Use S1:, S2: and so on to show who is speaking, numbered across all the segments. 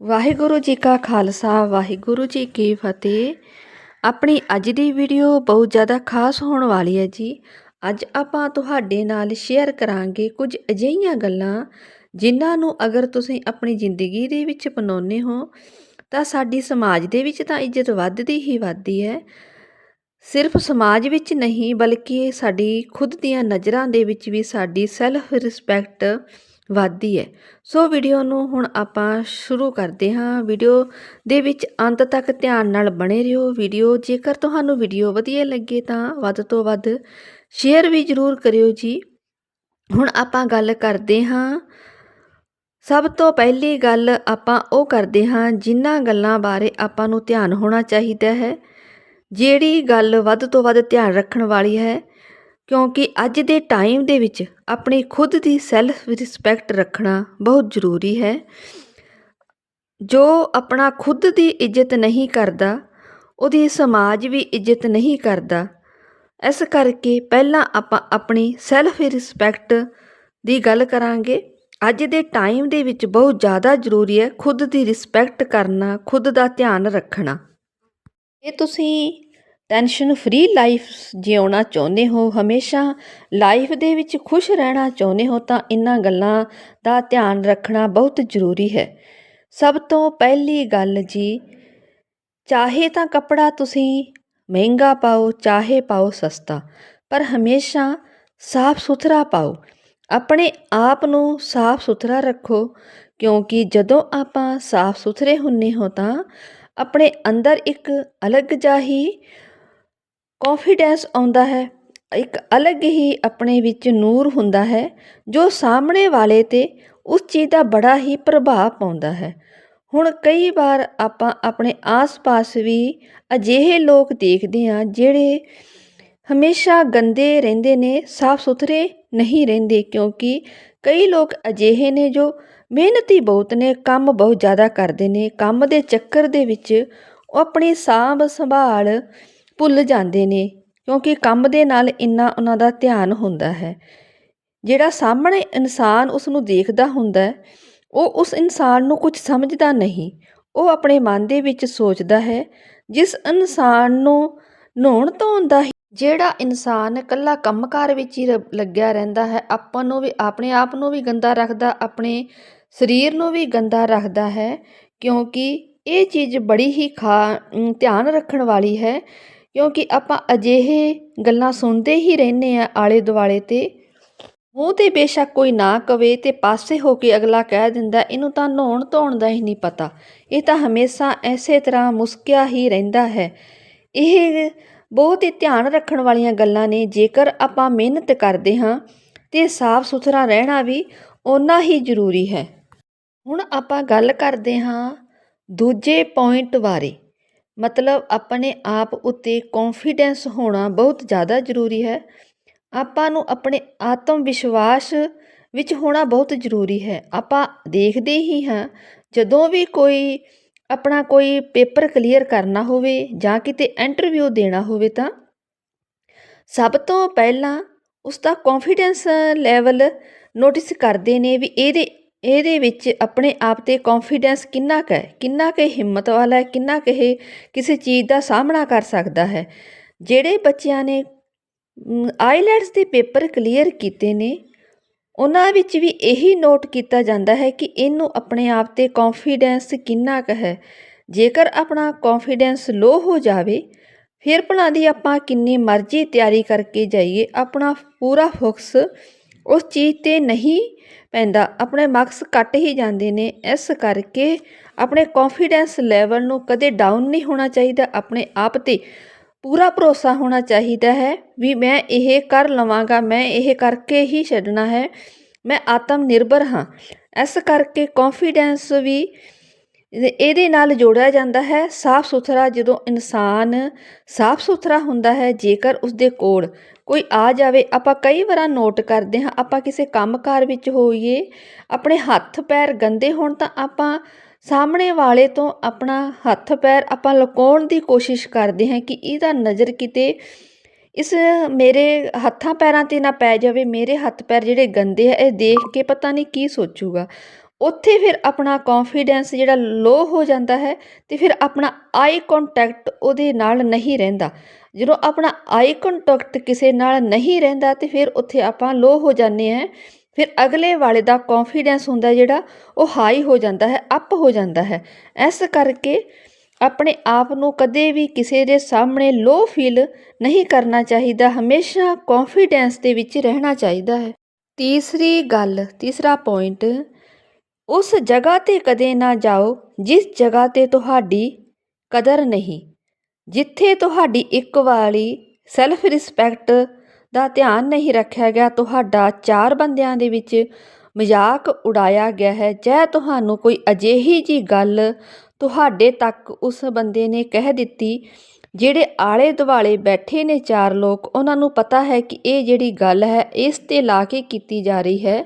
S1: ਵਾਹਿਗੁਰੂ ਜੀ ਕਾ ਖਾਲਸਾ, ਵਾਹਿਗੁਰੂ ਜੀ ਕੀ ਫਤਿਹ। ਆਪਣੀ ਅੱਜ ਦੀ ਵੀਡੀਓ ਬਹੁਤ ਜ਼ਿਆਦਾ ਖਾਸ ਹੋਣ ਵਾਲੀ ਹੈ ਜੀ। ਅੱਜ ਆਪਾਂ ਤੁਹਾਡੇ ਨਾਲ ਸ਼ੇਅਰ ਕਰਾਂਗੇ ਕੁਝ ਅਜਿਹੀਆਂ ਗੱਲਾਂ ਜਿਨ੍ਹਾਂ ਨੂੰ ਅਗਰ ਤੁਸੀਂ ਆਪਣੀ ਜ਼ਿੰਦਗੀ ਦੇ ਵਿੱਚ ਅਪਣਾਉਂਦੇ ਹੋ, ਤਾਂ ਸਾਡੀ ਸਮਾਜ ਦੇ ਵਿੱਚ ਤਾਂ ਇੱਜ਼ਤ ਵੱਧਦੀ ਹੀ ਵੱਧਦੀ ਹੈ। ਸਿਰਫ ਸਮਾਜ ਵਿੱਚ ਨਹੀਂ, ਬਲਕਿ ਸਾਡੀ ਖੁਦ ਦੀਆਂ ਨਜ਼ਰਾਂ ਦੇ ਵਿੱਚ ਵੀ ਸਾਡੀ ਸੈਲਫ ਰਿਸਪੈਕਟ ਵੱਧਦੀ ਹੈ। ਸੋ ਵੀਡੀਓ ਨੂੰ ਹੁਣ ਆਪਾਂ ਸ਼ੁਰੂ ਕਰਦੇ ਹਾਂ। ਵੀਡੀਓ ਦੇ ਵਿੱਚ ਅੰਤ ਤੱਕ ਧਿਆਨ ਨਾਲ ਬਣੇ ਰਹੋ। ਵੀਡੀਓ ਜੇਕਰ ਤੁਹਾਨੂੰ ਵੀਡੀਓ ਵਧੀਆ ਲੱਗੇ ਤਾਂ ਵੱਧ ਤੋਂ ਵੱਧ ਸ਼ੇਅਰ ਵੀ ਜ਼ਰੂਰ ਕਰਿਓ ਜੀ। ਹੁਣ ਆਪਾਂ ਗੱਲ ਕਰਦੇ ਹਾਂ। ਸਭ ਤੋਂ ਪਹਿਲੀ ਗੱਲ ਆਪਾਂ ਉਹ ਕਰਦੇ ਹਾਂ ਜਿਨ੍ਹਾਂ ਗੱਲਾਂ ਬਾਰੇ ਆਪਾਂ ਨੂੰ ਧਿਆਨ ਹੋਣਾ ਚਾਹੀਦਾ ਹੈ, ਜਿਹੜੀ ਗੱਲ ਵੱਧ ਤੋਂ ਵੱਧ ਧਿਆਨ ਰੱਖਣ ਵਾਲੀ ਹੈ। ਕਿਉਂਕਿ ਅੱਜ ਦੇ ਟਾਈਮ ਦੇ ਵਿੱਚ ਆਪਣੀ ਖੁਦ ਦੀ ਸੈਲਫ ਰਿਸਪੈਕਟ ਰੱਖਣਾ ਬਹੁਤ ਜ਼ਰੂਰੀ ਹੈ। ਜੋ ਆਪਣਾ ਖੁਦ ਦੀ ਇੱਜ਼ਤ ਨਹੀਂ ਕਰਦਾ, ਉਹਦੀ ਸਮਾਜ ਵੀ ਇੱਜ਼ਤ ਨਹੀਂ ਕਰਦਾ। ਇਸ ਕਰਕੇ ਪਹਿਲਾਂ ਆਪਾਂ ਆਪਣੀ ਸੈਲਫ ਰਿਸਪੈਕਟ ਦੀ ਗੱਲ ਕਰਾਂਗੇ। ਅੱਜ ਦੇ ਟਾਈਮ ਦੇ ਵਿੱਚ ਬਹੁਤ ਜ਼ਿਆਦਾ ਜ਼ਰੂਰੀ ਹੈ ਖੁਦ ਦੀ ਰਿਸਪੈਕਟ ਕਰਨਾ, ਖੁਦ ਦਾ ਧਿਆਨ ਰੱਖਣਾ। ਇਹ ਤੁਸੀਂ ਟੈਨਸ਼ਨ ਫਰੀ ਲਾਈਫ ਜਿਉਣਾ ਚਾਹੁੰਦੇ ਹੋ, ਹਮੇਸ਼ਾ ਲਾਈਫ ਦੇ ਵਿੱਚ ਖੁਸ਼ ਰਹਿਣਾ ਚਾਹੁੰਦੇ ਹੋ ਤਾਂ ਇਹਨਾਂ ਗੱਲਾਂ ਦਾ ਧਿਆਨ ਰੱਖਣਾ ਬਹੁਤ ਜ਼ਰੂਰੀ ਹੈ। ਸਭ ਤੋਂ ਪਹਿਲੀ ਗੱਲ ਜੀ, ਚਾਹੇ ਤਾਂ ਕੱਪੜਾ ਤੁਸੀਂ ਮਹਿੰਗਾ ਪਾਓ, ਚਾਹੇ ਪਾਓ ਸਸਤਾ, ਪਰ ਹਮੇਸ਼ਾ ਸਾਫ਼ ਸੁਥਰਾ ਪਾਓ। ਆਪਣੇ ਆਪ ਨੂੰ ਸਾਫ਼ ਸੁਥਰਾ ਰੱਖੋ, ਕਿਉਂਕਿ ਜਦੋਂ ਆਪਾਂ ਸਾਫ਼ ਸੁਥਰੇ ਹੁੰਨੇ ਹੋ ਤਾਂ ਆਪਣੇ ਅੰਦਰ ਇੱਕ ਅਲੱਗ ਜਾਹੀ ਕੌਨਫੀਡੈਂਸ ਆਉਂਦਾ ਹੈ, ਇੱਕ ਅਲੱਗ ਹੀ ਆਪਣੇ ਵਿੱਚ ਨੂਰ ਹੁੰਦਾ ਹੈ, ਜੋ ਸਾਹਮਣੇ ਵਾਲੇ ਤੇ ਉਸ ਚੀਜ਼ ਦਾ ਬੜਾ ਹੀ ਪ੍ਰਭਾਵ ਪਾਉਂਦਾ ਹੈ। ਹੁਣ ਕਈ ਵਾਰ ਆਪਾਂ ਆਪਣੇ ਆਸ-ਪਾਸ ਵੀ ਅਜਿਹੇ ਲੋਕ ਦੇਖਦੇ ਹਾਂ ਜਿਹੜੇ ਹਮੇਸ਼ਾ ਗੰਦੇ ਰਹਿੰਦੇ ਨੇ ਸਾਫ਼ ਸੁਥਰੇ ਨਹੀਂ ਰਹਿੰਦੇ ਕਿਉਂਕਿ ਕਈ ਲੋਕ ਅਜਿਹੇ ਨੇ ਜੋ ਮਿਹਨਤੀ ਬਹੁਤ ਨੇ, ਕੰਮ ਬਹੁਤ ਜ਼ਿਆਦਾ ਕਰਦੇ ਨੇ, ਕੰਮ ਦੇ ਚੱਕਰ ਦੇ ਵਿੱਚ ਉਹ ਆਪਣੀ ਸਾਂਭ ਸੰਭਾਲ ਭੁੱਲ ਜਾਂਦੇ ਨੇ, ਕਿਉਂਕਿ ਕੰਮ ਦੇ ਨਾਲ ਇੰਨਾ ਉਹਨਾਂ ਦਾ ਧਿਆਨ ਹੁੰਦਾ ਹੈ। ਜਿਹੜਾ ਸਾਹਮਣੇ ਇਨਸਾਨ ਉਸ ਨੂੰ ਦੇਖਦਾ ਹੁੰਦਾ ਉਹ ਉਸ ਇਨਸਾਨ ਨੂੰ ਕੁਝ ਸਮਝਦਾ ਨਹੀਂ। ਉਹ ਆਪਣੇ ਮਨ ਦੇ ਵਿੱਚ ਸੋਚਦਾ ਹੈ, ਜਿਸ ਇਨਸਾਨ ਨੂੰ ਨਹਾਉਣ ਧੋਣ ਦਾ ਜਿਹੜਾ ਇਨਸਾਨ ਇਕੱਲਾ ਕੰਮਕਾਰ ਵਿੱਚ ਹੀ ਲੱਗਿਆ ਰਹਿੰਦਾ ਹੈ, ਆਪਾਂ ਨੂੰ ਵੀ, ਆਪਣੇ ਆਪ ਨੂੰ ਵੀ ਗੰਦਾ ਰੱਖਦਾ, ਆਪਣੇ ਸਰੀਰ ਨੂੰ ਵੀ ਗੰਦਾ ਰੱਖਦਾ ਹੈ, ਕਿਉਂਕਿ ਇਹ ਚੀਜ਼ ਬੜੀ ਹੀ ਖਾ ਧਿਆਨ ਰੱਖਣ ਵਾਲੀ ਹੈ। ਕਿਉਂਕਿ ਆਪਾਂ ਅਜਿਹੇ ਗੱਲਾਂ ਸੁਣਦੇ ਹੀ ਰਹਿੰਦੇ ਆ ਆਲੇ ਦੁਆਲੇ ਤੇ। ਮੂੰਹ ਤੇ ਬੇਸ਼ੱਕ ਕੋਈ ਨਾ ਕਵੇ ਤੇ ਪਾਸੇ ਹੋ ਕੇ ਅਗਲਾ ਕਹਿ ਦਿੰਦਾ, ਇਹਨੂੰ ਤਾਂ ਨਹਾਉਣ ਧੋਣ ਦਾ ਹੀ ਨਹੀਂ ਪਤਾ। ਇਹ ਤਾਂ ਹਮੇਸ਼ਾ ਐਸੇ ਤਰ੍ਹਾਂ ਮੁਸਕਿਆ ਹੀ ਰਹਿੰਦਾ ਹੈ। ਇਹ ਬਹੁਤ ਹੀ ਧਿਆਨ ਰੱਖਣ ਵਾਲੀਆਂ ਗੱਲਾਂ ਨੇ। ਜੇਕਰ ਆਪਾਂ ਮਿਹਨਤ ਕਰਦੇ ਹਾਂ ਤੇ ਸਾਫ਼ ਸੁਥਰਾ ਰਹਿਣਾ ਵੀ ਓਨਾ ਹੀ ਜ਼ਰੂਰੀ ਹੈ। ਹੁਣ ਆਪਾਂ ਗੱਲ ਕਰਦੇ ਹਾਂ ਦੂਜੇ ਪੁਆਇੰਟ ਬਾਰੇ। ਮਤਲਬ ਆਪਣੇ ਆਪ ਉੱਤੇ ਕੌਨਫੀਡੈਂਸ ਹੋਣਾ ਬਹੁਤ ਜ਼ਿਆਦਾ ਜ਼ਰੂਰੀ ਹੈ। ਆਪਾਂ ਨੂੰ ਆਪਣੇ ਆਤਮ ਵਿਸ਼ਵਾਸ ਵਿੱਚ ਹੋਣਾ ਬਹੁਤ ਜ਼ਰੂਰੀ ਹੈ। ਆਪਾਂ ਦੇਖਦੇ ਹੀ ਹਾਂ, ਜਦੋਂ ਵੀ ਕੋਈ ਆਪਣਾ ਕੋਈ ਪੇਪਰ ਕਲੀਅਰ ਕਰਨਾ ਹੋਵੇ ਜਾਂ ਕਿਤੇ ਇੰਟਰਵਿਊ ਦੇਣਾ ਹੋਵੇ ਤਾਂ ਸਭ ਤੋਂ ਪਹਿਲਾਂ ਉਸ ਦਾ ਕੌਨਫੀਡੈਂਸ ਲੈਵਲ ਨੋਟਿਸ ਕਰਦੇ ਨੇ ਵੀ ਇਹਦੇ ਇਹਦੇ ਵਿੱਚ ਆਪਣੇ ਆਪ ਤੇ ਕੌਨਫੀਡੈਂਸ ਕਿੰਨਾ ਕੁ ਹੈ? ਕਿੰਨਾ ਕੁ ਹਿੰਮਤ ਵਾਲਾ ਹੈ? ਕਿੰਨਾ ਕੁ ਇਹ ਕਿਸੇ ਚੀਜ਼ ਦਾ ਸਾਹਮਣਾ ਕਰ ਸਕਦਾ ਹੈ? ਜਿਹੜੇ ਬੱਚਿਆਂ ਨੇ ਆਈਲੈਟਸ ਦੇ ਪੇਪਰ ਕਲੀਅਰ ਕੀਤੇ ਨੇ, ਉਹਨਾਂ ਵਿੱਚ ਵੀ ਇਹੀ ਨੋਟ ਕੀਤਾ ਜਾਂਦਾ ਹੈ ਕਿ ਇਹਨੂੰ ਆਪਣੇ ਆਪ ਤੇ ਕੌਨਫੀਡੈਂਸ ਕਿੰਨਾ ਕੁ ਹੈ? ਜੇਕਰ ਆਪਣਾ ਕੌਨਫੀਡੈਂਸ ਲੋ ਹੋ ਜਾਵੇ, ਫਿਰ ਭਲਾ ਦੀ ਆਪਾਂ ਕਿੰਨੀ ਮਰਜ਼ੀ ਤਿਆਰੀ ਕਰਕੇ ਜਾਈਏ, ਆਪਣਾ ਪੂਰਾ ਫੋਕਸ ਉਸ ਚੀਜ਼ ਤੇ ਨਹੀਂ ਪੈਂਦਾ। ਆਪਣੇ ਮਾਰਕਸ ਕੱਟ ਹੀ ਜਾਂਦੇ ਨੇ। ਇਸ ਕਰਕੇ ਆਪਣੇ ਕੌਨਫੀਡੈਂਸ ਲੈਵਲ ਨੂੰ ਕਦੇ ਡਾਊਨ ਨਹੀਂ ਹੋਣਾ ਚਾਹੀਦਾ। ਆਪਣੇ ਆਪ ਤੇ ਪੂਰਾ ਭਰੋਸਾ ਹੋਣਾ ਚਾਹੀਦਾ ਹੈ ਵੀ ਮੈਂ ਇਹ ਕਰ ਲਵਾਂਗਾ, ਮੈਂ ਇਹ ਕਰਕੇ ਹੀ ਛੱਡਣਾ ਹੈ। ਮੈਂ ਆਤਮ ਨਿਰਭਰ ਹਾਂ। ਇਸ ਕਰਕੇ ਕੌਨਫੀਡੈਂਸ ਵੀ ਇਹਦੇ ਨਾਲ ਜੋੜਿਆ ਜਾਂਦਾ ਹੈ ਸਾਫ਼ ਸੁਥਰਾ ਜਦੋਂ ਇਨਸਾਨ ਸਾਫ਼ ਸੁਥਰਾ ਹੁੰਦਾ ਹੈ, ਜੇਕਰ ਉਸਦੇ ਕੋਲ ਕੋਈ ਆ ਜਾਵੇ, ਆਪਾਂ ਕਈ ਵਾਰਾਂ ਨੋਟ ਕਰਦੇ ਹਾਂ, ਆਪਾਂ ਕਿਸੇ ਕੰਮਕਾਰ ਵਿੱਚ ਹੋਈਏ, ਆਪਣੇ ਹੱਥ ਪੈਰ ਗੰਦੇ ਹੋਣ ਤਾਂ ਆਪਾਂ ਸਾਹਮਣੇ ਵਾਲੇ ਤੋਂ ਆਪਣਾ ਹੱਥ ਪੈਰ ਆਪਾਂ ਲੁਕਾਉਣ ਦੀ ਕੋਸ਼ਿਸ਼ ਕਰਦੇ ਹਾਂ ਕਿ ਇਹਦਾ ਨਜ਼ਰ ਕਿਤੇ ਇਸ ਮੇਰੇ ਹੱਥਾਂ ਪੈਰਾਂ ਤੇ ਨਾ ਪੈ ਜਾਵੇ, ਮੇਰੇ ਹੱਥ ਪੈਰ ਜਿਹੜੇ ਗੰਦੇ ਆ, ਇਹ ਦੇਖ ਕੇ ਪਤਾ ਨਹੀਂ ਕੀ ਸੋਚੂਗਾ। ਉੱਥੇ ਫਿਰ ਆਪਣਾ ਕੌਨਫੀਡੈਂਸ ਜਿਹੜਾ ਲੋ ਹੋ ਜਾਂਦਾ ਹੈ ਤੇ ਫਿਰ ਆਪਣਾ ਆਈ ਕੰਟੈਕਟ ਉਹਦੇ ਨਾਲ ਨਹੀਂ ਰਹਿੰਦਾ। ਜਦੋਂ ਆਪਣਾ ਆਈ ਕੰਟੈਕਟ ਕਿਸੇ ਨਾਲ ਨਹੀਂ ਰਹਿੰਦਾ ਤੇ ਫਿਰ ਉੱਥੇ ਆਪਾਂ ਲੋ ਹੋ ਜਾਂਦੇ ਹਾਂ, ਫਿਰ ਅਗਲੇ ਵਾਲੇ ਦਾ ਕੌਨਫੀਡੈਂਸ ਹੁੰਦਾ ਜਿਹੜਾ ਉਹ ਹਾਈ ਹੋ ਜਾਂਦਾ ਹੈ ਅਪ ਹੋ ਜਾਂਦਾ ਹੈ। ਇਸ ਕਰਕੇ ਆਪਣੇ ਆਪ ਨੂੰ ਕਦੇ ਵੀ ਕਿਸੇ ਦੇ ਸਾਹਮਣੇ ਲੋ ਫੀਲ ਨਹੀਂ ਕਰਨਾ ਚਾਹੀਦਾ, ਹਮੇਸ਼ਾ ਕੌਨਫੀਡੈਂਸ ਦੇ ਵਿੱਚ ਰਹਿਣਾ ਚਾਹੀਦਾ ਹੈ। ਤੀਸਰੀ ਗੱਲ, ਤੀਸਰਾ ਪੁਆਇੰਟ ਉਸ ਜਗ੍ਹਾ ਤੇ ਕਦੇ ਨਾ ਜਾਓ ਜਿਸ ਜਗ੍ਹਾ ਤੇ ਤੁਹਾਡੀ ਕਦਰ ਨਹੀਂ। ਜਿੱਥੇ ਤੁਹਾਡੀ ਇੱਕ ਵਾਲੀ ਸੈਲਫ ਰਿਸਪੈਕਟ ਦਾ ਧਿਆਨ ਨਹੀਂ ਰੱਖਿਆ ਗਿਆ, ਤੁਹਾਡਾ ਚਾਰ ਬੰਦਿਆਂ ਦੇ ਵਿੱਚ ਮਜ਼ਾਕ ਉਡਾਇਆ ਗਿਆ ਹੈ। ਜਾਂ ਤੁਹਾਨੂੰ ਕੋਈ ਅਜਿਹੀ ਜੀ ਗੱਲ ਤੁਹਾਡੇ ਤੱਕ ਉਸ ਬੰਦੇ ਨੇ ਕਹਿ ਦਿੱਤੀ, ਜਿਹੜੇ ਆਲੇ ਦੁਆਲੇ ਬੈਠੇ ਨੇ ਚਾਰ ਲੋਕ, ਉਹਨਾਂ ਨੂੰ ਪਤਾ ਹੈ ਕਿ ਇਹ ਜਿਹੜੀ ਗੱਲ ਹੈ, ਇਸ ਤੇ ਲਾ ਕੇ ਕੀਤੀ ਜਾ ਰਹੀ ਹੈ।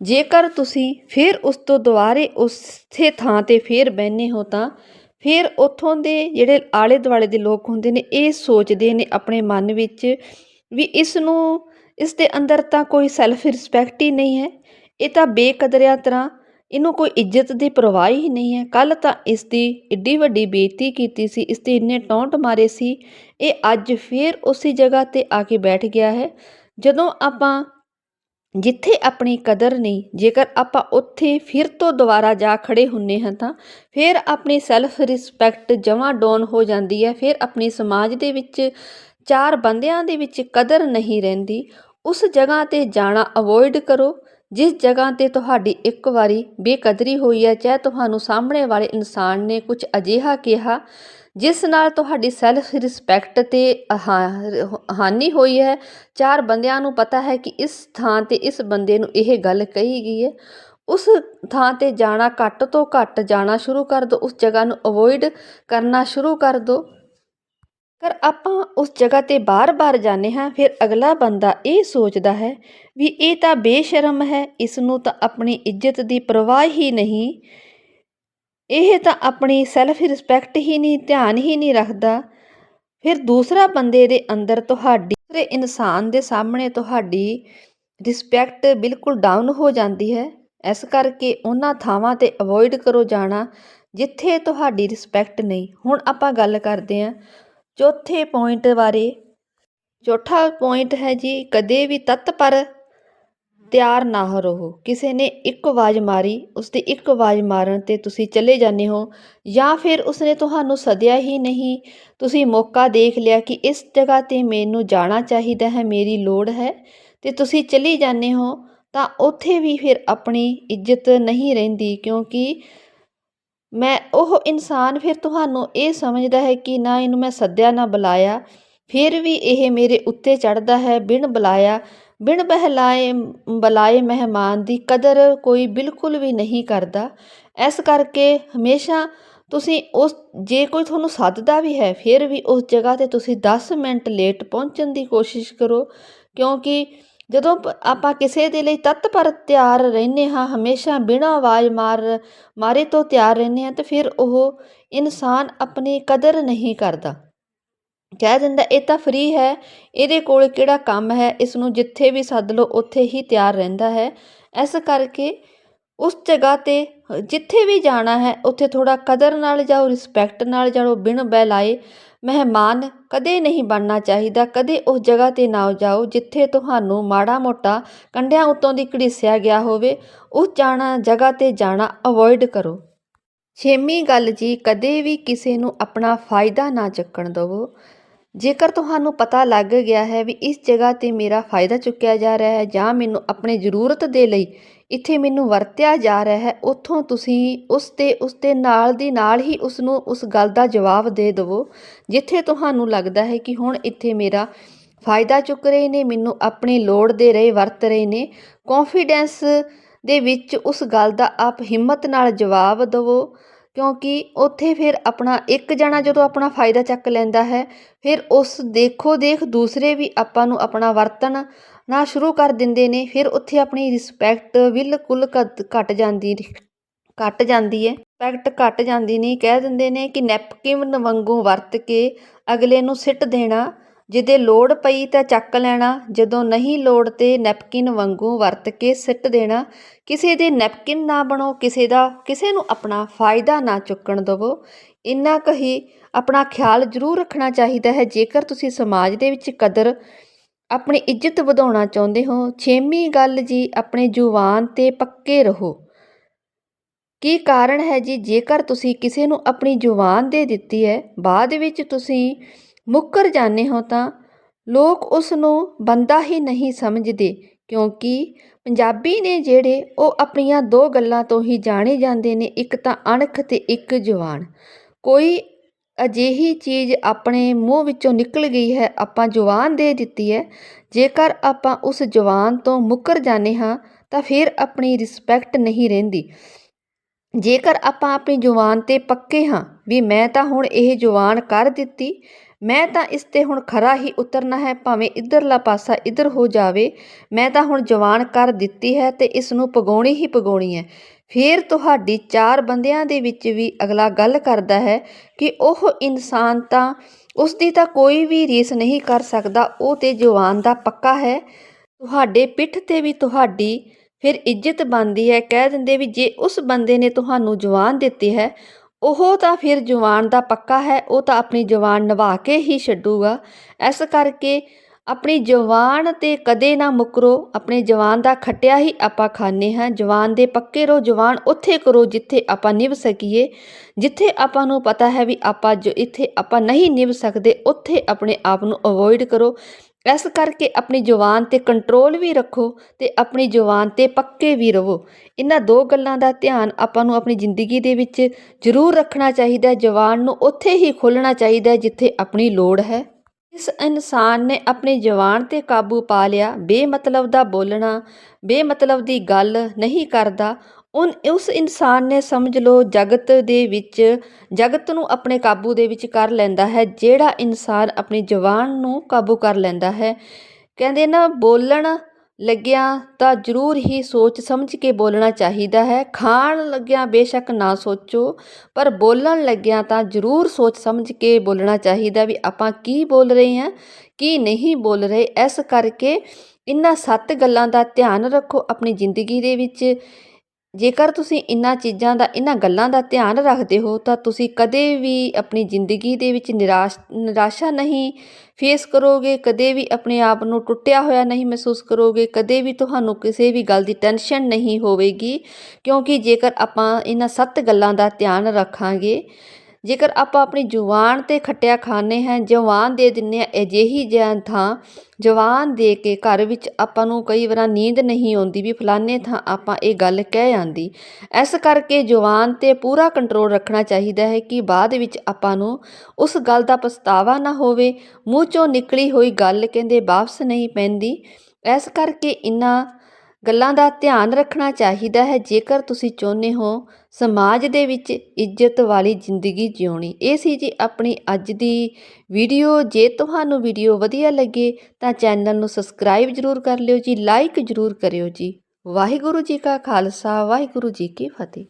S1: ਜੇਕਰ ਤੁਸੀਂ ਫਿਰ ਉਸ ਤੋਂ ਦੁਬਾਰੇ ਉਸੇ ਥਾਂ ਤੇ ਫਿਰ ਬਹਿੰਦੇ ਹੋ ਤਾਂ ਫਿਰ ਉੱਥੋਂ ਦੇ ਜਿਹੜੇ ਆਲੇ ਦੁਆਲੇ ਦੇ ਲੋਕ ਹੁੰਦੇ ਨੇ, ਇਹ ਸੋਚਦੇ ਨੇ ਆਪਣੇ ਮਨ ਵਿੱਚ ਵੀ ਇਸ ਨੂੰ ਇਸ ਦੇ ਅੰਦਰ ਤਾਂ ਕੋਈ ਸੈਲਫ ਰਿਸਪੈਕਟ ਹੀ ਨਹੀਂ ਹੈ। ਇਹ ਤਾਂ ਬੇਕਦਰਿਆ ਤਰ੍ਹਾਂ ਇਹਨੂੰ ਕੋਈ ਇੱਜ਼ਤ ਦੀ ਪਰਵਾਹ ਹੀ ਨਹੀਂ ਹੈ। ਕੱਲ ਤਾਂ ਇਸ ਦੀ ਏਡੀ ਵੱਡੀ ਬੇਇੱਜ਼ਤੀ ਕੀਤੀ ਸੀ, ਇਸ ਤੇ ਇੰਨੇ ਟੌਂਟ ਮਾਰੇ ਸੀ, ਇਹ ਅੱਜ ਫੇਰ ਉਸੇ ਜਗ੍ਹਾ ਤੇ ਆ ਕੇ ਬੈਠ ਗਿਆ ਹੈ। ਜਦੋਂ ਆਪਾਂ ਜਿੱਥੇ ਆਪਣੀ ਕਦਰ ਨਹੀਂ, ਜੇਕਰ ਆਪਾਂ ਉੱਥੇ ਫਿਰ ਤੋਂ ਦੁਬਾਰਾ ਜਾ ਖੜੇ ਹੁੰਨੇ ਹਾਂ ਤਾਂ ਫਿਰ ਆਪਣੀ ਸੈਲਫ ਰਿਸਪੈਕਟ ਜਮਾਂ ਡਾਊਨ ਹੋ ਜਾਂਦੀ ਹੈ, ਫਿਰ ਆਪਣੀ ਸਮਾਜ ਦੇ ਵਿੱਚ ਚਾਰ ਬੰਦਿਆਂ ਦੇ ਵਿੱਚ ਕਦਰ ਨਹੀਂ ਰਹਿੰਦੀ। ਉਸ ਜਗ੍ਹਾ ਤੇ ਜਾਣਾ ਅਵੋਇਡ ਕਰੋ, ਜਿਸ ਜਗ੍ਹਾ ਤੇ ਤੁਹਾਡੀ ਇੱਕ ਵਾਰੀ ਬੇਕਦਰੀ ਹੋਈ ਹੈ, ਚਾਹੇ ਤੁਹਾਨੂੰ ਸਾਹਮਣੇ ਵਾਲੇ ਇਨਸਾਨ ਨੇ ਕੁਝ ਅਜਿਹਾ ਕਿਹਾ ਜਿਸ ਨਾਲ ਤੁਹਾਡੀ ਸੈਲਫ ਰਿਸਪੈਕਟ ਤੇ ਹਾਨੀ ਹੋਈ ਹੈ। ਚਾਰ ਬੰਦਿਆਂ ਨੂੰ ਪਤਾ ਹੈ ਕਿ ਇਸ ਥਾਂ ਤੇ ਇਸ ਬੰਦੇ ਨੂੰ ਇਹ ਗੱਲ ਕਹੀ ਗਈ ਹੈ। ਉਸ ਥਾਂ ਤੇ ਜਾਣਾ ਘੱਟ ਤੋਂ ਘੱਟ ਜਾਣਾ ਸ਼ੁਰੂ ਕਰ ਦਿਓ ਉਸ ਜਗ੍ਹਾ ਨੂੰ ਅਵੋਇਡ ਕਰਨਾ ਸ਼ੁਰੂ ਕਰ ਦਿਓ ਕਰ ਆਪਾਂ ਉਸ ਜਗ੍ਹਾ ਤੇ ਬਾਰ-ਬਾਰ ਜਾਂਦੇ ਹਾਂ, ਫਿਰ ਅਗਲਾ ਬੰਦਾ ਇਹ ਸੋਚਦਾ ਹੈ ਵੀ ਇਹ ਤਾਂ ਬੇਸ਼ਰਮ ਹੈ, ਇਸ ਨੂੰ ਤਾਂ ਆਪਣੀ ਇੱਜ਼ਤ ਦੀ ਪਰਵਾਹ ਹੀ ਨਹੀਂ। ਇਹ ਤਾਂ ਆਪਣੀ ਸੈਲਫ ਰਿਸਪੈਕਟ ਹੀ ਨਹੀਂ, ਧਿਆਨ ਹੀ ਨਹੀਂ ਰੱਖਦਾ। ਫਿਰ ਦੂਸਰਾ ਬੰਦੇ ਦੇ ਅੰਦਰ ਤੁਹਾਡੀ, ਦੂਸਰੇ ਇਨਸਾਨ ਦੇ ਸਾਹਮਣੇ ਤੁਹਾਡੀ ਰਿਸਪੈਕਟ ਬਿਲਕੁਲ ਡਾਊਨ ਹੋ ਜਾਂਦੀ ਹੈ। ਇਸ ਕਰਕੇ ਉਹਨਾਂ ਥਾਵਾਂ ਤੇ ਅਵੋਇਡ ਕਰੋ ਜਾਣਾ ਜਿੱਥੇ ਤੁਹਾਡੀ ਰਿਸਪੈਕਟ ਨਹੀਂ। ਹੁਣ ਆਪਾਂ ਗੱਲ ਕਰਦੇ ਹਾਂ ਚੌਥੇ ਪੁਆਇੰਟ ਬਾਰੇ। ਚੌਥਾ ਪੁਆਇੰਟ ਹੈ ਜੀ, ਕਦੇ ਵੀ ਤਤਪਰ ਤਿਆਰ ਨਾ ਰਹੋ। ਕਿਸੇ ਨੇ ਇੱਕ ਆਵਾਜ਼ ਮਾਰੀ ਉਸ ਦੀ ਇੱਕ ਆਵਾਜ਼ ਮਾਰਨ ਤੇ ਤੁਸੀਂ ਚਲੇ ਜਾਂਦੇ ਹੋ ਜਾਂ ਫਿਰ ਉਸਨੇ ਤੁਹਾਨੂੰ ਸੱਦਿਆ ਹੀ ਨਹੀਂ। ਤੁਸੀਂ ਮੌਕਾ ਦੇਖ ਲਿਆ ਕਿ ਇਸ ਜਗ੍ਹਾ ਤੇ ਮੈਨੂੰ ਜਾਣਾ ਚਾਹੀਦਾ ਹੈ, ਮੇਰੀ ਲੋੜ ਹੈ ਤੇ ਤੁਸੀਂ ਚਲੇ ਜਾਂਦੇ ਹੋ, ਤਾਂ ਉੱਥੇ ਵੀ ਫਿਰ ਆਪਣੀ ਇੱਜ਼ਤ ਨਹੀਂ ਰਹਿੰਦੀ ਕਿਉਂਕਿ ਮੈਂ ਉਹ ਇਨਸਾਨ ਫਿਰ ਤੁਹਾਨੂੰ ਇਹ ਸਮਝਦਾ ਹੈ ਕਿ ਨਾ ਇਹਨੂੰ ਮੈਂ ਸੱਦਿਆ ਨਾ ਬੁਲਾਇਆ, ਫਿਰ ਵੀ ਇਹ ਮੇਰੇ ਉੱਤੇ ਚੜਦਾ ਹੈ, ਬਿਨ ਬੁਲਾਇਆ ਬਿਨ ਬਹਿਲਾਏ, ਬੁਲਾਏ ਮਹਿਮਾਨ ਦੀ ਕਦਰ ਕੋਈ ਬਿਲਕੁਲ ਵੀ ਨਹੀਂ ਕਰਦਾ। ਇਸ ਕਰਕੇ ਹਮੇਸ਼ਾ ਤੁਸੀਂ ਉਸ, ਜੇ ਕੋਈ ਤੁਹਾਨੂੰ ਸੱਦਦਾ ਵੀ ਹੈ, ਫਿਰ ਵੀ ਉਸ ਜਗ੍ਹਾ ਤੇ ਤੁਸੀਂ 10 ਮਿੰਟ ਲੇਟ ਪਹੁੰਚਣ ਦੀ ਕੋਸ਼ਿਸ਼ ਕਰੋ। ਕਿਉਂਕਿ ਜਦੋਂ ਆਪਾਂ ਕਿਸੇ ਦੇ ਲਈ ਤਤਪਰ ਤਿਆਰ ਰਹਿੰਦੇ ਹਾਂ, ਹਮੇਸ਼ਾ ਬਿਨਾਂ ਆਵਾਜ਼ ਮਾਰ, ਮਾਰੇ ਤੋਂ ਤਿਆਰ ਰਹਿੰਦੇ ਹਾਂ, ਤੇ ਫਿਰ ਉਹ ਇਨਸਾਨ ਆਪਣੀ ਕਦਰ ਨਹੀਂ ਕਰਦਾ। ਕਹਿ ਦਿੰਦਾ, ਇਹ ਤਾਂ ਫ੍ਰੀ ਹੈ। ਇਹਦੇ ਕੋਲ ਕਿਹੜਾ ਕੰਮ ਹੈ? ਇਸ ਨੂੰ ਜਿੱਥੇ ਵੀ ਸੱਦ ਲਓ, ਉੱਥੇ ਹੀ ਤਿਆਰ ਰਹਿੰਦਾ ਹੈ। ਇਸ ਕਰਕੇ ਉਸ ਜਗ੍ਹਾ ਤੇ, ਜਿੱਥੇ ਵੀ ਜਾਣਾ ਹੈ, ਉੱਥੇ ਥੋੜਾ ਕਦਰ ਨਾਲ ਜਾਓ ਰਿਸਪੈਕਟ ਨਾਲ ਜਾਓ, ਬਿਨ ਬਹਿਲਾਏ। ਮਹਿਮਾਨ ਕਦੇ ਨਹੀਂ ਬਣਨਾ ਚਾਹੀਦਾ, ਕਦੇ ਉਸ ਜਗ੍ਹਾ ਤੇ ਨਾ ਜਾਓ, ਜਿੱਥੇ ਤੁਹਾਨੂੰ ਮਾੜਾ ਮੋਟਾ ਕੰਡਿਆਂ ਉੱਤੋਂ ਦੀ ਘੜੀਸਿਆ ਗਿਆ ਹੋਵੇ। ਉਸ ਜਾਣਾ, ਜਗ੍ਹਾ ਤੇ ਜਾਣਾ ਅਵੋਇਡ ਕਰੋ। ਛੇਵੀਂ ਗੱਲ ਜੀ, ਕਦੇ ਵੀ ਕਿਸੇ ਨੂੰ ਆਪਣਾ ਫਾਇਦਾ ਨਾ ਚੱਕਣ ਦਿਵੋ। ਜੇਕਰ ਤੁਹਾਨੂੰ ਪਤਾ ਲੱਗ ਗਿਆ ਹੈ ਵੀ ਇਸ ਜਗ੍ਹਾ ਤੇ ਮੇਰਾ ਫਾਇਦਾ ਚੁੱਕਿਆ ਜਾ ਰਿਹਾ ਹੈ ਜਾਂ ਮੈਨੂੰ ਆਪਣੀ ਜ਼ਰੂਰਤ ਦੇ ਲਈ ਇੱਥੇ ਮੈਨੂੰ ਵਰਤਿਆ ਜਾ ਰਿਹਾ ਹੈ, ਉੱਥੋਂ ਤੁਸੀਂ ਉਸ ਤੇ, ਉਸ ਦੇ ਨਾਲ ਦੀ ਨਾਲ ਹੀ ਉਸ ਨੂੰ ਉਸ ਗੱਲ ਦਾ ਜਵਾਬ ਦੇ ਦਿਵੋ, ਜਿੱਥੇ ਤੁਹਾਨੂੰ ਲੱਗਦਾ ਹੈ ਕਿ ਹੁਣ ਇੱਥੇ ਮੇਰਾ ਫਾਇਦਾ ਚੁੱਕ ਰਹੇ ਨੇ, ਮੈਨੂੰ ਆਪਣੀ ਲੋੜ ਦੇ ਰਹੇ ਵਰਤ ਰਹੇ ਨੇ ਕੌਨਫੀਡੈਂਸ ਦੇ ਵਿੱਚ ਉਸ ਗੱਲ ਦਾ ਆਪ ਹਿੰਮਤ ਨਾਲ ਜਵਾਬ ਦਿਵੋ। ਕਿਉਂਕਿ ਉੱਥੇ ਫਿਰ ਆਪਣਾ ਇੱਕ ਜਣਾ ਜਦੋਂ ਆਪਣਾ ਫਾਇਦਾ ਚੱਕ ਲੈਂਦਾ ਹੈ, ਫਿਰ ਉਸ ਦੇਖੋ ਦੇਖ ਦੂਸਰੇ ਵੀ ਆਪਾਂ ਨੂੰ ਆਪਣਾ ਵਰਤਨ ਨਾ ਸ਼ੁਰੂ ਕਰ ਦਿੰਦੇ ਨੇ, ਫਿਰ ਉੱਥੇ ਆਪਣੀ ਰਿਸਪੈਕਟ ਬਿਲਕੁਲ ਘਟ ਜਾਂਦੀ ਘਟ ਜਾਂਦੀ ਹੈ। ਰਿਸਪੈਕਟ ਘਟ ਜਾਂਦੀ ਨਹੀਂ, ਕਹਿ ਦਿੰਦੇ ਨੇ ਕਿ ਨੈਪਕਿਨ ਵਾਂਗੂ ਵਰਤ ਕੇ ਅਗਲੇ ਨੂੰ ਸਿੱਟ ਦੇਣਾ ਜਿਹਦੇ ਲੋੜ ਪਈ ਤਾਂ ਚੱਕ ਲੈਣਾ, ਜਦੋਂ ਨਹੀਂ ਲੋੜ ਤੇ ਨੈਪਕਿਨ ਵਾਂਗੂ ਵਰਤ ਕੇ ਸਿੱਟ ਦੇਣਾ। ਕਿਸੇ ਦੇ ਨੈਪਕਿਨ ਨਾ ਬਣੋ, ਕਿਸੇ ਦਾ, ਕਿਸੇ ਨੂੰ ਆਪਣਾ ਫਾਇਦਾ ਨਾ ਚੁੱਕਣ ਦੇਵੋ। ਇੰਨਾ ਕੁ ਹੀ ਆਪਣਾ ਖਿਆਲ ਜ਼ਰੂਰ ਰੱਖਣਾ ਚਾਹੀਦਾ ਹੈ। ਜੇਕਰ ਤੁਸੀਂ ਸਮਾਜ ਦੇ ਵਿੱਚ ਕਦਰ, ਆਪਣੀ ਇੱਜ਼ਤ ਵਧਾਉਣਾ ਚਾਹੁੰਦੇ ਹੋ, ਛੇਵੀਂ ਗੱਲ ਜੀ, ਆਪਣੇ ਜ਼ੁਬਾਨ 'ਤੇ ਪੱਕੇ ਰਹੋ। ਕੀ ਕਾਰਨ ਹੈ ਜੀ? ਜੇਕਰ ਤੁਸੀਂ ਕਿਸੇ ਨੂੰ ਆਪਣੀ ਜ਼ੁਬਾਨ ਦੇ ਦਿੱਤੀ ਹੈ, ਬਾਅਦ ਵਿੱਚ ਤੁਸੀਂ ਮੁੱਕਰ ਜਾਂਦੇ ਹੋ ਤਾਂ ਲੋਕ ਉਸ ਨੂੰ ਬੰਦਾ ਹੀ ਨਹੀਂ ਸਮਝਦੇ, ਕਿਉਂਕਿ ਪੰਜਾਬੀ ਨੇ ਜਿਹੜੇ ਉਹ ਆਪਣੀਆਂ ਦੋ ਗੱਲਾਂ ਤੋਂ ਹੀ ਜਾਣੇ ਜਾਂਦੇ ਨੇ, ਇੱਕ ਤਾਂ ਅਣਖ ਤੇ ਇੱਕ ਜ਼ੁਬਾਨ ਕੋਈ ਅਜਿਹੀ ਚੀਜ਼ ਆਪਣੇ ਮੂੰਹ ਵਿੱਚੋਂ ਨਿਕਲ ਗਈ ਹੈ, ਆਪਾਂ ਜ਼ੁਬਾਨ ਦੇ ਦਿੱਤੀ ਹੈ। ਜੇਕਰ ਆਪਾਂ ਉਸ ਜ਼ੁਬਾਨ ਤੋਂ ਮੁੱਕਰ ਜਾਂਦੇ ਹਾਂ, ਤਾਂ ਫਿਰ ਆਪਣੀ ਰਿਸਪੈਕਟ ਨਹੀਂ ਰਹਿੰਦੀ। ਜੇਕਰ ਆਪਾਂ ਆਪਣੀ ਜ਼ੁਬਾਨ 'ਤੇ ਪੱਕੇ ਹਾਂ, ਵੀ ਮੈਂ ਤਾਂ ਹੁਣ ਇਹ ਜ਼ੁਬਾਨ ਕਰ ਦਿੱਤੀ ਮੈਂ ਤਾਂ ਇਸ 'ਤੇ ਹੁਣ ਖਰਾ ਹੀ ਉਤਰਨਾ ਹੈ, ਭਾਵੇਂ ਇੱਧਰਲਾ ਪਾਸਾ ਇੱਧਰ ਹੋ ਜਾਵੇ। ਮੈਂ ਤਾਂ ਹੁਣ ਜਵਾਨ ਕਰ ਦਿੱਤੀ ਹੈ ਤੇ ਇਸ ਨੂੰ ਪਗਾਉਣੀ ਹੀ ਪਗਾਉਣੀ ਹੈ। ਫਿਰ ਤੁਹਾਡੀ ਚਾਰ ਬੰਦਿਆਂ ਦੇ ਵਿੱਚ ਵੀ ਅਗਲਾ ਗੱਲ ਕਰਦਾ ਹੈ ਕਿ ਉਹ ਇਨਸਾਨ ਤਾਂ ਉਸ ਦੀ ਤਾਂ ਕੋਈ ਵੀ ਰੀਸ ਨਹੀਂ ਕਰ ਸਕਦਾ, ਉਹ ਤੇ ਜਵਾਨ ਦਾ ਪੱਕਾ ਹੈ। ਤੁਹਾਡੇ ਪਿੱਠ ਤੇ ਵੀ ਤੁਹਾਡੀ ਫਿਰ ਇੱਜ਼ਤ ਬਣਦੀ ਹੈ। ਕਹਿ ਦਿੰਦੇ ਵੀ ਜੇ ਉਸ ਬੰਦੇ ਨੇ ਤੁਹਾਨੂੰ ਜਵਾਨ ਦਿੱਤੀ ਹੈ ਉਹ ਤਾਂ ਫਿਰ ਜਵਾਨ ਦਾ ਪੱਕਾ ਹੈ, ਉਹ ਤਾਂ ਆਪਣੀ ਜਵਾਨ ਨਿਭਾ ਕੇ ਹੀ ਛੱਡੂਗਾ। ਇਸ ਕਰਕੇ ਆਪਣੀ ਜਵਾਨ ਤੇ ਕਦੇ ਨਾ ਮੁਕਰੋ, ਆਪਣੇ ਜਵਾਨ ਦਾ ਖੱਟਿਆ ਹੀ ਆਪਾਂ ਖਾਣੇ ਹਾਂ। ਜਵਾਨ ਦੇ ਪੱਕੇ ਰਹੋ ਜਵਾਨ ਉੱਥੇ ਕਰੋ ਜਿੱਥੇ ਆਪਾਂ ਨਿਭ ਸਕੀਏ। ਜਿੱਥੇ ਆਪਾਂ ਨੂੰ ਪਤਾ ਹੈ ਵੀ ਆਪਾਂ ਜੋ ਇੱਥੇ ਆਪਾਂ ਨਹੀਂ ਨਿਭ ਸਕਦੇ, ਉੱਥੇ ਆਪਣੇ ਆਪ ਨੂੰ ਅਵੋਇਡ ਕਰੋ। ਇਸ ਕਰਕੇ ਆਪਣੀ ਜ਼ੁਬਾਨ 'ਤੇ ਕੰਟਰੋਲ ਵੀ ਰੱਖੋ ਤੇ ਆਪਣੀ ਜ਼ੁਬਾਨ 'ਤੇ ਪੱਕੇ ਵੀ ਰਹੋ। ਇਹਨਾਂ ਦੋ ਗੱਲਾਂ ਦਾ ਧਿਆਨ ਆਪਾਂ ਨੂੰ ਆਪਣੀ ਜ਼ਿੰਦਗੀ ਦੇ ਵਿੱਚ ਜ਼ਰੂਰ ਰੱਖਣਾ ਚਾਹੀਦਾ ਹੈ। ਜ਼ੁਬਾਨ ਨੂੰ ਉੱਥੇ ਹੀ ਖੋਲ੍ਹਣਾ ਚਾਹੀਦਾ ਹੈ ਜਿੱਥੇ ਆਪਣੀ ਲੋੜ ਹੈ। ਇਸ ਇਨਸਾਨ ਨੇ ਆਪਣੀ ਜ਼ੁਬਾਨ 'ਤੇ ਕਾਬੂ ਪਾ ਲਿਆ। ਬੇਮਤਲਬ ਦਾ ਬੋਲਣਾ, ਬੇਮਤਲਬ ਦੀ ਗੱਲ ਨਹੀਂ ਕਰਦਾ। ਉਨ, ਉਸ ਇਨਸਾਨ ਨੇ ਸਮਝ ਲਓ ਜਗਤ ਦੇ ਵਿੱਚ, ਜਗਤ ਨੂੰ ਆਪਣੇ ਕਾਬੂ ਦੇ ਵਿੱਚ ਕਰ ਲੈਂਦਾ ਹੈ, ਜਿਹੜਾ ਇਨਸਾਨ ਆਪਣੀ ਜ਼ੁਬਾਨ ਨੂੰ ਕਾਬੂ ਕਰ ਲੈਂਦਾ ਹੈ। ਕਹਿੰਦੇ ਨਾ, ਬੋਲਣ ਲੱਗਿਆ ਤਾਂ ਜ਼ਰੂਰ ਹੀ ਸੋਚ ਸਮਝ ਕੇ ਬੋਲਣਾ ਚਾਹੀਦਾ ਹੈ। ਖਾਣ ਲੱਗਿਆ ਬੇਸ਼ੱਕ ਨਾ ਸੋਚੋ, ਪਰ ਬੋਲਣ ਲੱਗਿਆ ਤਾਂ ਜ਼ਰੂਰ ਸੋਚ ਸਮਝ ਕੇ ਬੋਲਣਾ ਚਾਹੀਦਾ ਵੀ ਆਪਾਂ ਕੀ ਬੋਲ ਰਹੇ ਹਾਂ, ਕੀ ਨਹੀਂ ਬੋਲ ਰਹੇ। ਇਸ ਕਰਕੇ ਇਹਨਾਂ ਸੱਤ ਗੱਲਾਂ ਦਾ ਧਿਆਨ ਰੱਖੋ ਆਪਣੀ ਜ਼ਿੰਦਗੀ ਦੇ ਵਿੱਚ। ਜੇਕਰ ਤੁਸੀਂ ਇਹਨਾਂ ਚੀਜ਼ਾਂ ਦਾ ਇਹਨਾਂ ਗੱਲਾਂ ਦਾ ਧਿਆਨ ਰੱਖਦੇ ਹੋ, ਤਾਂ ਤੁਸੀਂ ਕਦੇ ਵੀ ਆਪਣੀ ਜ਼ਿੰਦਗੀ ਦੇ ਵਿੱਚ ਨਿਰਾਸ਼, ਨਿਰਾਸ਼ਾ ਨਹੀਂ ਫੇਸ ਕਰੋਗੇ, ਕਦੇ ਵੀ ਆਪਣੇ ਆਪ ਨੂੰ ਟੁੱਟਿਆ ਹੋਇਆ ਨਹੀਂ ਮਹਿਸੂਸ ਕਰੋਗੇ, ਕਦੇ ਵੀ ਤੁਹਾਨੂੰ ਕਿਸੇ ਵੀ ਗੱਲ ਦੀ ਟੈਨਸ਼ਨ ਨਹੀਂ ਹੋਵੇਗੀ, ਕਿਉਂਕਿ ਜੇਕਰ ਆਪਾਂ ਇਹਨਾਂ ਸੱਤ ਗੱਲਾਂ ਦਾ ਧਿਆਨ ਰੱਖਾਂਗੇ ਜੇਕਰ ਆਪਾਂ ਆਪਣੀ ਜ਼ੁਬਾਨ 'ਤੇ ਖੱਟਿਆ ਖਾਂਦੇ ਹਾਂ ਜਵਾਨ ਦੇ ਦਿੰਦੇ ਹਾਂ ਅਜਿਹੀ ਜੈਨ ਥਾਂ ਜਵਾਨ ਦੇ ਕੇ ਘਰ ਵਿੱਚ ਆਪਾਂ ਨੂੰ ਕਈ ਵਾਰ ਨੀਂਦ ਨਹੀਂ ਆਉਂਦੀ ਵੀ ਫਲਾਣੇ ਥਾਂ ਆਪਾਂ ਇਹ ਗੱਲ ਕਹਿ ਆਂਦੀ। ਇਸ ਕਰਕੇ ਜਵਾਨ 'ਤੇ ਪੂਰਾ ਕੰਟਰੋਲ ਰੱਖਣਾ ਚਾਹੀਦਾ ਹੈ ਕਿ ਬਾਅਦ ਵਿੱਚ ਆਪਾਂ ਨੂੰ ਉਸ ਗੱਲ ਦਾ ਪਛਤਾਵਾ ਨਾ ਹੋਵੇ, ਮੂੰਹ 'ਚੋਂ ਨਿਕਲੀ ਹੋਈ ਗੱਲ ਕਹਿੰਦੇ ਵਾਪਸ ਨਹੀਂ ਪੈਂਦੀ। ਇਸ ਕਰਕੇ ਇਨਾਂ ਗੱਲਾਂ ਦਾ ਧਿਆਨ ਰੱਖਣਾ ਚਾਹੀਦਾ ਹੈ। ਜੇਕਰ ਤੁਸੀਂ ਚਾਹੁੰਦੇ ਹੋ ਸਮਾਜ ਦੇ ਵਿੱਚ ਇੱਜ਼ਤ ਵਾਲੀ ਜ਼ਿੰਦਗੀ ਜਿਉਣੀ, ਇਹ ਸੀ ਜੀ ਆਪਣੀ ਅੱਜ ਦੀ ਵੀਡੀਓ। ਜੇ ਤੁਹਾਨੂੰ ਵੀਡੀਓ ਵਧੀਆ ਲੱਗੇ ਤਾਂ ਚੈਨਲ ਨੂੰ ਸਬਸਕ੍ਰਾਈਬ ਜ਼ਰੂਰ ਕਰ ਲਿਓ ਜੀ, ਲਾਈਕ ਜ਼ਰੂਰ ਕਰਿਓ ਜੀ। ਵਾਹਿਗੁਰੂ ਜੀ ਕਾ ਖਾਲਸਾ, ਵਾਹਿਗੁਰੂ ਜੀ ਕੀ ਫਤਿਹ।